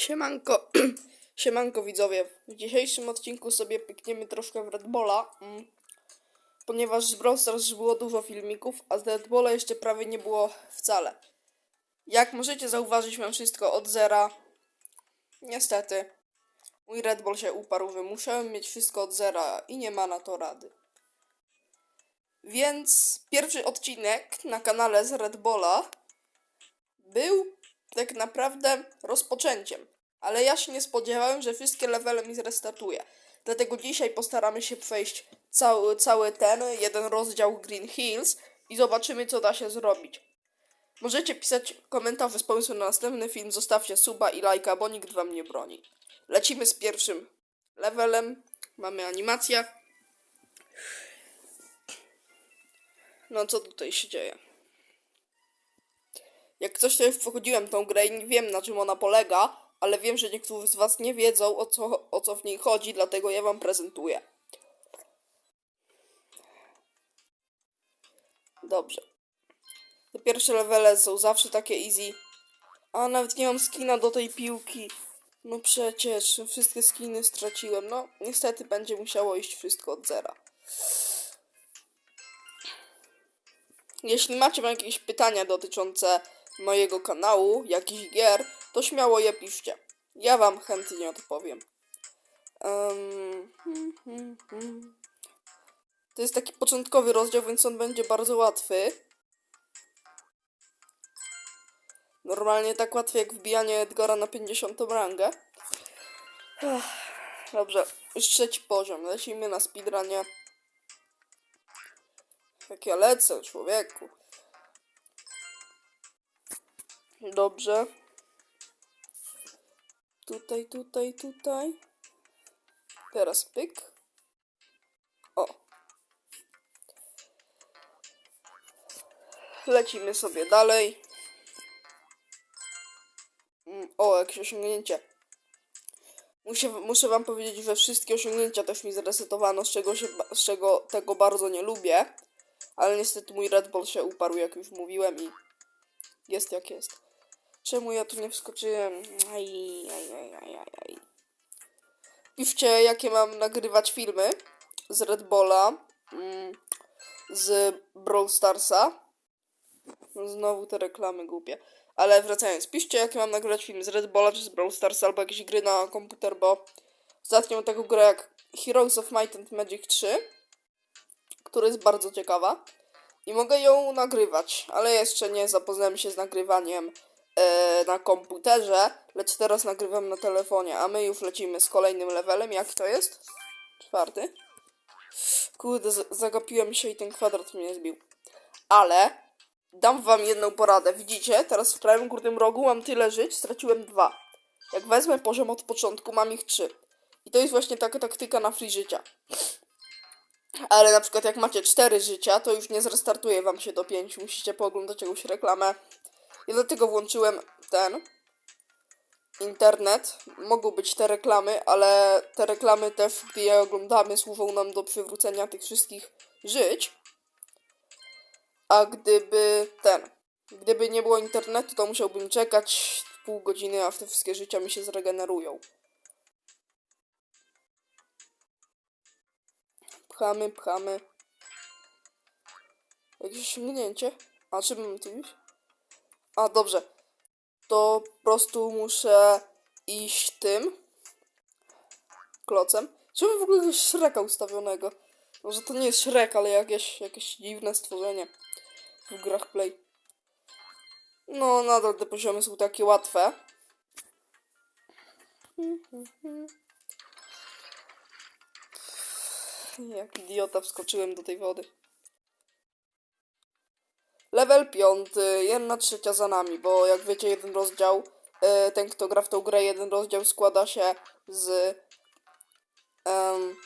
Siemanko, siemanko widzowie. W dzisiejszym odcinku sobie pykniemy troszkę w Red Bulla, mm, ponieważ z Brawl Stars było dużo filmików, a z Red Bulla jeszcze prawie nie było wcale. Jak możecie zauważyć, mam wszystko od zera. Niestety, mój Red Bull się uparł, wymuszałem mieć wszystko od zera i nie ma na to rady. Więc pierwszy odcinek na kanale z Red Bulla był tak naprawdę rozpoczęciem. Ale ja się nie spodziewałem, że wszystkie levele mi zrestartuje. Dlatego dzisiaj postaramy się przejść cały, cały ten jeden rozdział Green Hills i zobaczymy, co da się zrobić. Możecie pisać komentarze z pomysłem na następny film, zostawcie suba i lajka, bo nikt wam nie broni. Lecimy z pierwszym levelem. Mamy animację. No co tutaj się dzieje? Jak coś to już przechodziłem tą grę i nie wiem na czym ona polega, ale wiem, że niektórzy z was nie wiedzą o co, o co w niej chodzi, dlatego ja wam prezentuję. Dobrze. Te pierwsze levele są zawsze takie easy. A nawet nie mam skina do tej piłki. No przecież, wszystkie skiny straciłem. No, niestety będzie musiało iść wszystko od zera. Jeśli macie jakieś pytania dotyczące mojego kanału, jakichś gier, to śmiało je piszcie. Ja wam chętnie odpowiem. Em, hmm, hmm, hmm. To jest taki początkowy rozdział, więc on będzie bardzo łatwy. Normalnie tak łatwy jak wbijanie Edgara na 50 rangę. Ech, Dobrze, już trzeci poziom. Lecimy na speedrunie. Jak ja lecę, człowieku. Dobrze. Tutaj, tutaj, tutaj. Teraz pyk. O. Lecimy sobie dalej. Mm, O, jakieś osiągnięcie. Muszę, muszę wam powiedzieć, że wszystkie osiągnięcia też mi zresetowano, z czego, się, z czego tego bardzo nie lubię. Ale niestety mój Red Bull się uparł, jak już mówiłem i jest jak jest. Czemu ja tu nie wskoczyłem? Aj, aj, aj, aj, aj, jakie mam nagrywać filmy z Red Bulla, mm, z Brawl Starsa. No Znowu te reklamy głupie. Ale wracając, piszcie, jakie mam nagrywać filmy z Red Bulla czy z Brawl Starsa albo jakieś gry na komputer, bo ostatnio taką grę jak Heroes of Might and Magic 3, która jest bardzo ciekawa. I mogę ją nagrywać, ale jeszcze nie zapoznałem się z nagrywaniem e, na komputerze, lecz teraz nagrywam na telefonie, a my już lecimy z kolejnym levelem. Jaki to jest? Czwarty. Kurde, zagapiłem się i ten kwadrat mnie zbił. Ale dam wam jedną poradę. Widzicie? Teraz w prawym górnym rogu mam tyle żyć, straciłem dwa. Jak wezmę poziom od początku, mam ich trzy. I to jest właśnie taka taktyka na free życia. Ale na przykład jak macie 4 życia, to już nie zrestartuje wam się do 5. Musicie pooglądać jakąś reklamę. I dlatego włączyłem ten internet. Mogą być te reklamy, ale te reklamy też, gdy je oglądamy, służą nam do przywrócenia tych wszystkich żyć. A gdyby ten, gdyby nie było internetu, to musiałbym czekać pół godziny, aż te wszystkie życia mi się zregenerują. Pchamy, pchamy. Jakieś osiągnięcie? A czym mam tu już? A, dobrze. To po prostu muszę iść tym klocem. Czemu w ogóle jakiegoś Shreka ustawionego? Może to nie jest Shrek, ale jakieś, jakieś dziwne stworzenie w grach Play. No, nadal te poziomy są takie łatwe. Jak idiota wskoczyłem do tej wody. Level piąty, jedna trzecia za nami, bo jak wiecie, jeden rozdział, e, ten kto gra w tą grę, jeden rozdział składa się z. Um,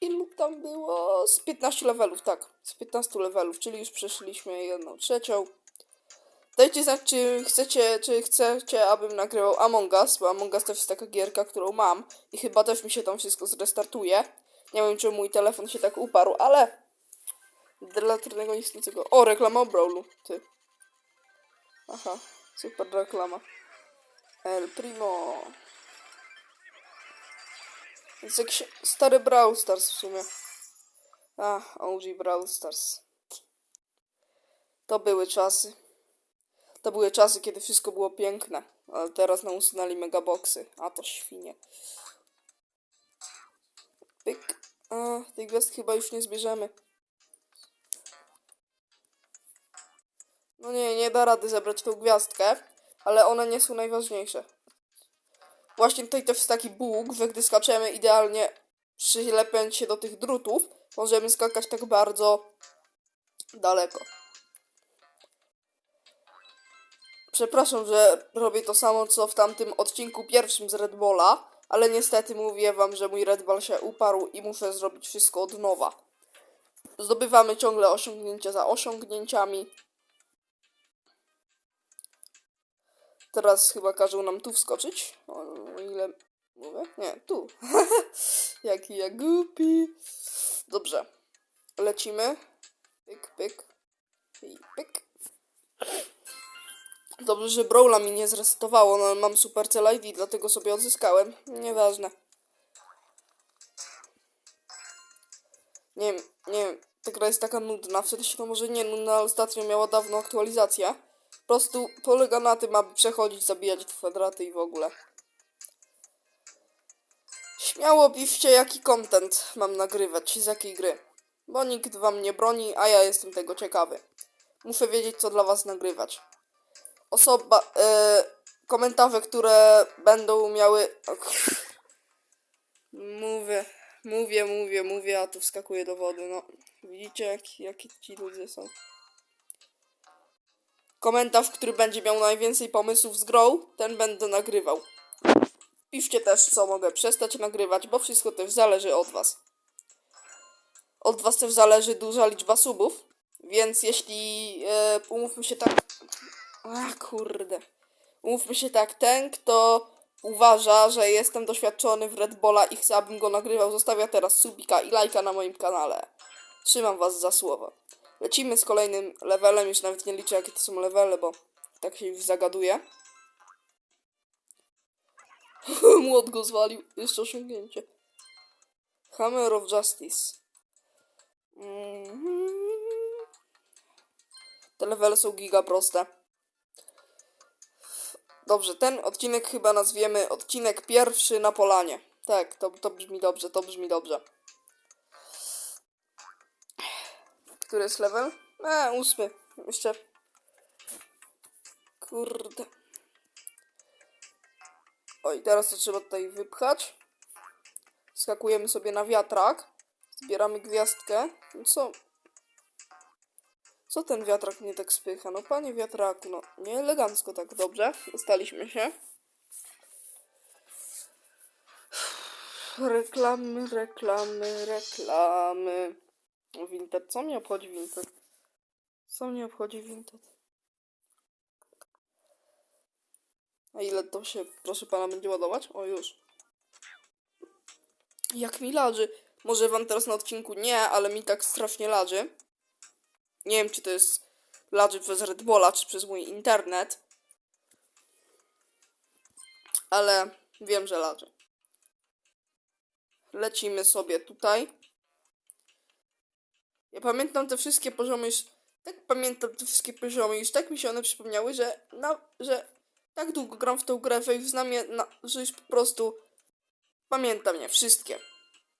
ilu tam było? Z 15 levelów, tak. Z 15 levelów, czyli już przeszliśmy jedną trzecią. Dajcie znać, czy chcecie, czy chcecie, abym nagrywał Among Us, bo Among Us też jest taka gierka, którą mam i chyba też mi się tam wszystko zrestartuje. Nie wiem, czy mój telefon się tak uparł, ale dla trudnego niechcącego. O, reklama o Brawlu, ty. Aha, super reklama. El Primo. Jest jakiś stary Brawl Stars w sumie. A, OG Brawl Stars. To były czasy. To były czasy, kiedy wszystko było piękne. Ale teraz nam usunęli megaboxy. A to świnie. Pyk. A, tych gwiazd chyba już nie zbierzemy. No nie, nie da rady zebrać tą gwiazdkę, ale one nie są najważniejsze. Właśnie tutaj też jest taki bóg, że gdy skaczemy idealnie przylepiając się do tych drutów, możemy skakać tak bardzo daleko. Przepraszam, że robię to samo co w tamtym odcinku pierwszym z Red Bulla, ale niestety mówię wam, że mój Red Bull się uparł i muszę zrobić wszystko od nowa. Zdobywamy ciągle osiągnięcia za osiągnięciami. Teraz chyba każą nam tu wskoczyć. O, ile mówię? Nie, tu. Jaki ja głupi. Dobrze. Lecimy. Pyk, pyk. I pyk. Dobrze, że Brawla mi nie zresetowało, no ale mam Supercell ID, dlatego sobie odzyskałem. Nieważne. Nie wiem, nie wiem, ta gra jest taka nudna, wtedy się to może nie nudna, ale ostatnio miała dawno aktualizację. Prostu polega na tym, aby przechodzić, zabijać kwadraty i w ogóle. Śmiało piszcie, jaki content mam nagrywać, z jakiej gry. Bo nikt wam nie broni, a ja jestem tego ciekawy. Muszę wiedzieć, co dla was nagrywać. Osoba, e, komentarze, które będą miały... Mówię, mówię, mówię, mówię, a tu wskakuję do wody, no. Widzicie, jak, jakie ci ludzie są. Komentarz, który będzie miał najwięcej pomysłów z grą, ten będę nagrywał. Piszcie też, co mogę przestać nagrywać, bo wszystko też zależy od was. Od was też zależy duża liczba subów, więc jeśli e, umówmy się tak... A kurde. Umówmy się tak, ten kto uważa, że jestem doświadczony w Red Bulla i chce, abym go nagrywał, zostawia teraz subika i lajka na moim kanale. Trzymam was za słowo. Lecimy z kolejnym levelem, już nawet nie liczę jakie to są levele, bo tak się już zagaduję. Młot go zwalił, jeszcze osiągnięcie. Hammer of Justice. Mhm. Te levele są giga proste. Dobrze, ten odcinek chyba nazwiemy odcinek pierwszy na polanie. Tak, to, to brzmi dobrze, to brzmi dobrze. Który jest level? E, ósmy. Jeszcze. Kurde. Oj, teraz to trzeba tutaj wypchać. Skakujemy sobie na wiatrak. Zbieramy gwiazdkę. No co? Co ten wiatrak mnie tak spycha? No panie wiatraku, no nie elegancko tak dobrze. Dostaliśmy się. Reklamy, reklamy, reklamy. Vinted, co mnie obchodzi Vinted? Co mnie obchodzi Vinted? A ile to się, proszę pana, będzie ładować? O, już. Jak mi laży. Może wam teraz na odcinku nie, ale mi tak strasznie laży. Nie wiem, czy to jest laży przez Red Bulla, czy przez mój internet. Ale wiem, że laży. Lecimy sobie tutaj. Ja pamiętam te wszystkie poziomy już. Tak pamiętam te wszystkie poziomy, już tak mi się one przypomniały, że, na, że tak długo gram w tą grę, już znam je, na, że już po prostu pamiętam je wszystkie.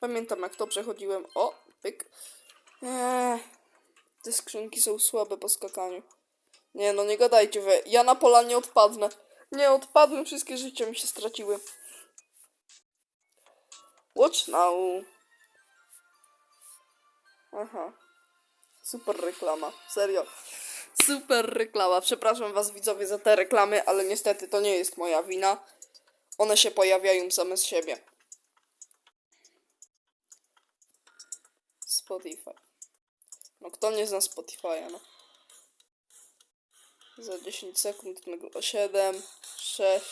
Pamiętam jak to przechodziłem. O, pyk. Eee, te skrzynki są słabe po skakaniu. Nie no, nie gadajcie wy. Ja na pola nie odpadnę. Nie odpadłem, wszystkie życia mi się straciły. Watch now. Aha. Super reklama, serio. Super reklama. Przepraszam was widzowie za te reklamy, ale niestety to nie jest moja wina. One się pojawiają same z siebie. Spotify. No kto nie zna Spotify'a, no. Za 10 sekund, 7, 6,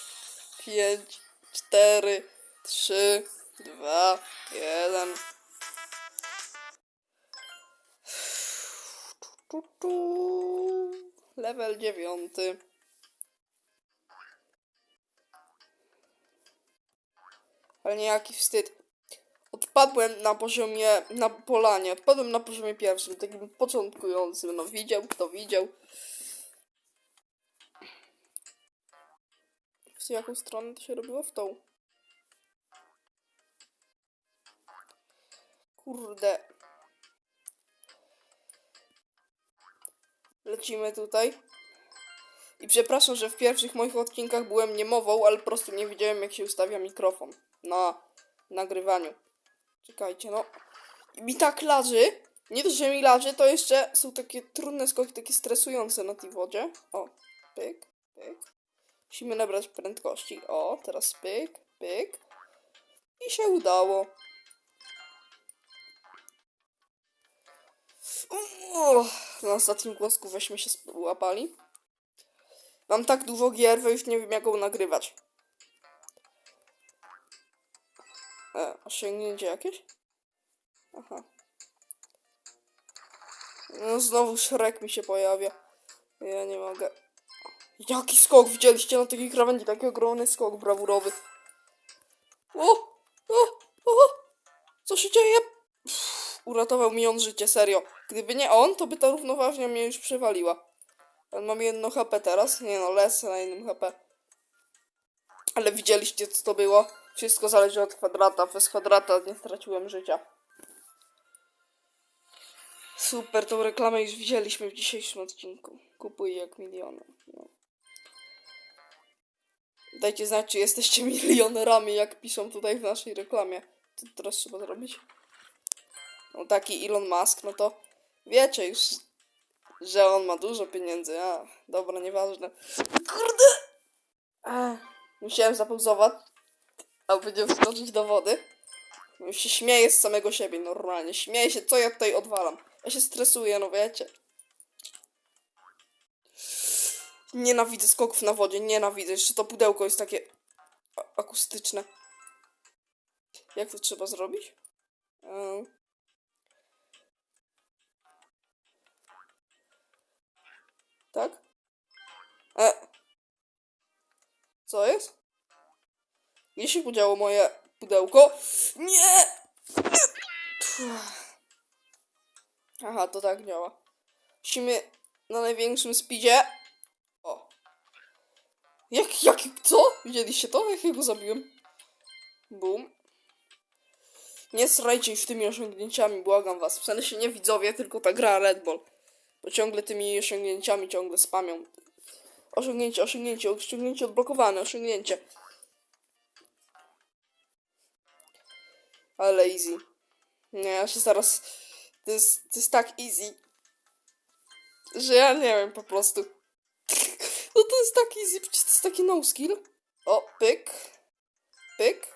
5, 4, 3, 2, 1. Tu, tu. Level dziewiąty. Ale nie jaki wstyd. Odpadłem na poziomie, na polanie, odpadłem na poziomie pierwszym, takim początkującym. No widział, kto widział. W jaką stronę to się robiło? W tą. Kurde. Lecimy tutaj. I przepraszam, że w pierwszych moich odcinkach byłem niemową, ale po prostu nie wiedziałem jak się ustawia mikrofon na nagrywaniu. Czekajcie, no. I mi tak laży. Nie to, że mi laży, to jeszcze są takie trudne skoki, takie stresujące na tej wodzie. O, pyk, pyk. Musimy nabrać prędkości. O, teraz pyk, pyk. I się udało. O, na ostatnim głosku weźmy się łapali. Mam tak dużo gier, że już nie wiem jak ją nagrywać. E, osiągnięcie jakieś? Aha. No znowu Shrek mi się pojawia. Ja nie mogę. Jaki skok widzieliście na takiej krawędzi? Taki ogromny skok brawurowy. O! O! O! Co się dzieje? Uff, uratował mi on życie, serio. Gdyby nie on, to by ta równoważnia mnie już przewaliła. Ale mam jedno HP teraz. Nie no, lecę na jednym HP. Ale widzieliście co to było? Wszystko zależy od kwadrata. Bez kwadrata nie straciłem życia. Super, tą reklamę już widzieliśmy w dzisiejszym odcinku. Kupuj jak miliony. No. Dajcie znać, czy jesteście milionerami, jak piszą tutaj w naszej reklamie. Co teraz trzeba zrobić? No taki Elon Musk, no to wiecie już, że on ma dużo pieniędzy. A, dobra, nieważne. Kurde! Ech, musiałem zapauzować, a będziemy wskoczyć do wody. Już się śmieję z samego siebie, normalnie. Śmieję się, co ja tutaj odwalam. Ja się stresuję, no wiecie. Nienawidzę skoków na wodzie, nienawidzę. Jeszcze to pudełko jest takie a- akustyczne. Jak to trzeba zrobić? Tak? E. Co jest? Gdzie się podziało moje pudełko? Nie! Aha, to tak działa. Musimy na największym speedzie. O. Jak, jak, co? Widzieliście to? Jak ja go zabiłem? Bum. Nie srajcie już tymi osiągnięciami, błagam was. W sensie nie widzowie, tylko ta gra Red Bull. Bo ciągle tymi osiągnięciami ciągle spamią. Osiągnięcie, osiągnięcie, osiągnięcie odblokowane, osiągnięcie. Ale easy. Nie, ja się zaraz... To jest, to jest tak easy, że ja nie wiem po prostu. No to jest tak easy, przecież to jest taki no skill. O, pyk. Pyk.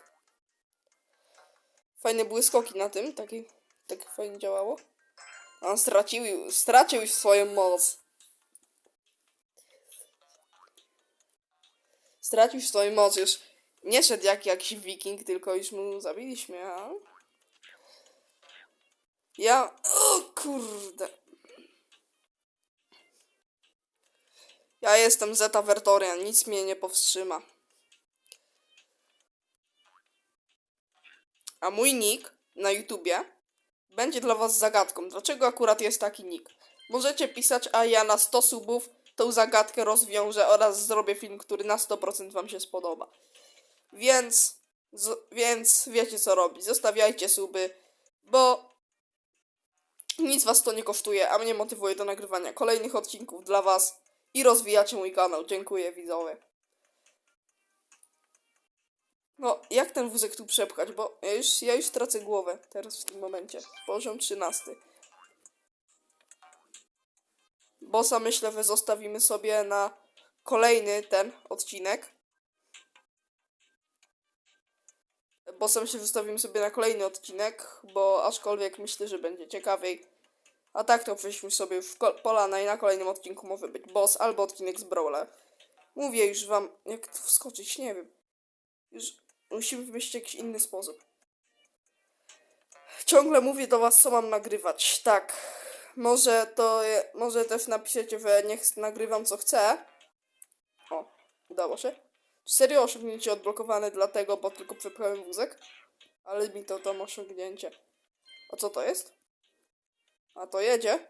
Fajne były skoki na tym, taki, tak fajnie działało. On stracił, stracił już swoją moc. Stracił swoją moc, już nie szedł jak jakiś wiking, tylko już mu zabiliśmy, a... Ja... O kurde. Ja jestem Zeta Vertorian, nic mnie nie powstrzyma. A mój nick na YouTubie będzie dla was zagadką. Dlaczego akurat jest taki nick? Możecie pisać, a ja na 100 subów tą zagadkę rozwiążę oraz zrobię film, który na 100% wam się spodoba. Więc, z, więc wiecie co robić. Zostawiajcie suby, bo nic was to nie kosztuje, a mnie motywuje do nagrywania kolejnych odcinków dla was i rozwijacie mój kanał. Dziękuję widzowie. No, jak ten wózek tu przepchać, bo ja już, ja już tracę głowę teraz w tym momencie. Poziom 13. Bossa myślę, że zostawimy sobie na kolejny ten odcinek. Bossa myślę, że zostawimy sobie na kolejny odcinek, bo aczkolwiek myślę, że będzie ciekawiej. A tak to przejdźmy sobie w polana i na kolejnym odcinku może być boss albo odcinek z Brawla. Mówię już wam, jak tu wskoczyć, nie wiem. Już musimy wymyślić jakiś inny sposób. Ciągle mówię do was, co mam nagrywać. Tak. Może to, może też napiszecie, że niech nagrywam co chcę. O, udało się. Serio osiągnięcie odblokowane dlatego, bo tylko przepchałem wózek? Ale mi to tam osiągnięcie. A co to jest? A to jedzie.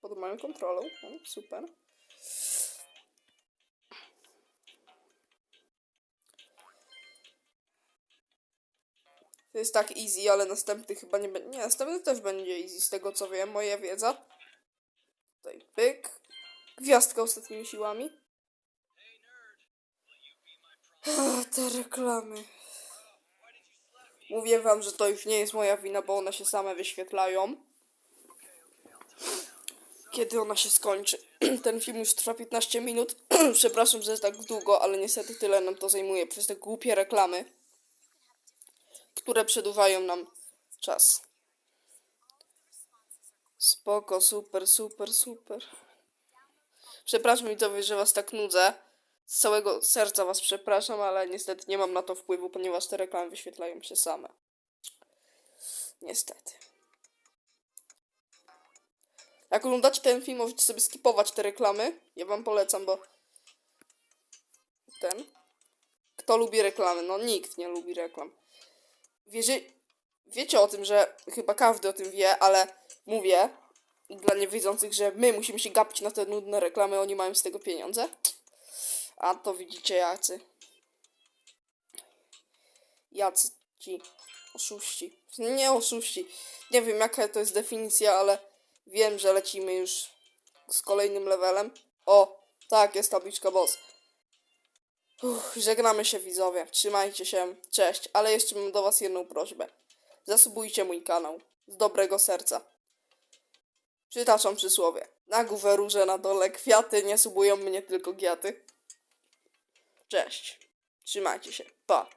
Pod moją kontrolą. O, super. To jest tak easy, ale następny chyba nie będzie. Nie, następny też będzie easy, z tego co wiem, moja wiedza. Tutaj pyk. Gwiazdka ostatnimi siłami. Ah, Te reklamy. Mówię wam, że to już nie jest moja wina, bo one się same wyświetlają. Kiedy ona się skończy. Ten film już trwa 15 minut. Przepraszam, że jest tak długo, ale niestety tyle nam to zajmuje przez te głupie reklamy, które przedłużają nam czas. Spoko, super, super, super. Przepraszam widzowie, że was tak nudzę. Z całego serca was przepraszam, ale niestety nie mam na to wpływu, ponieważ te reklamy wyświetlają się same. Niestety. Jak oglądacie ten film, możecie sobie skipować te reklamy. Ja wam polecam, bo ten. Kto lubi reklamy? No nikt nie lubi reklam. Wierzy... Wiecie o tym, że chyba każdy o tym wie, ale mówię dla niewidzących, że my musimy się gapić na te nudne reklamy, oni mają z tego pieniądze. A to widzicie jacy. Jacy ci oszuści. Nie oszuści. Nie wiem jaka to jest definicja, ale wiem, że lecimy już z kolejnym levelem. O, tak, jest tabliczka boss. Uff, żegnamy się widzowie. Trzymajcie się. Cześć. Ale jeszcze mam do was jedną prośbę. Zasubujcie mój kanał. Z dobrego serca. Przytaczam przysłowie. Na górze róże, na dole kwiaty, nie subują mnie tylko giaty. Cześć. Trzymajcie się. Pa.